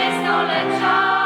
dwudziestolecia.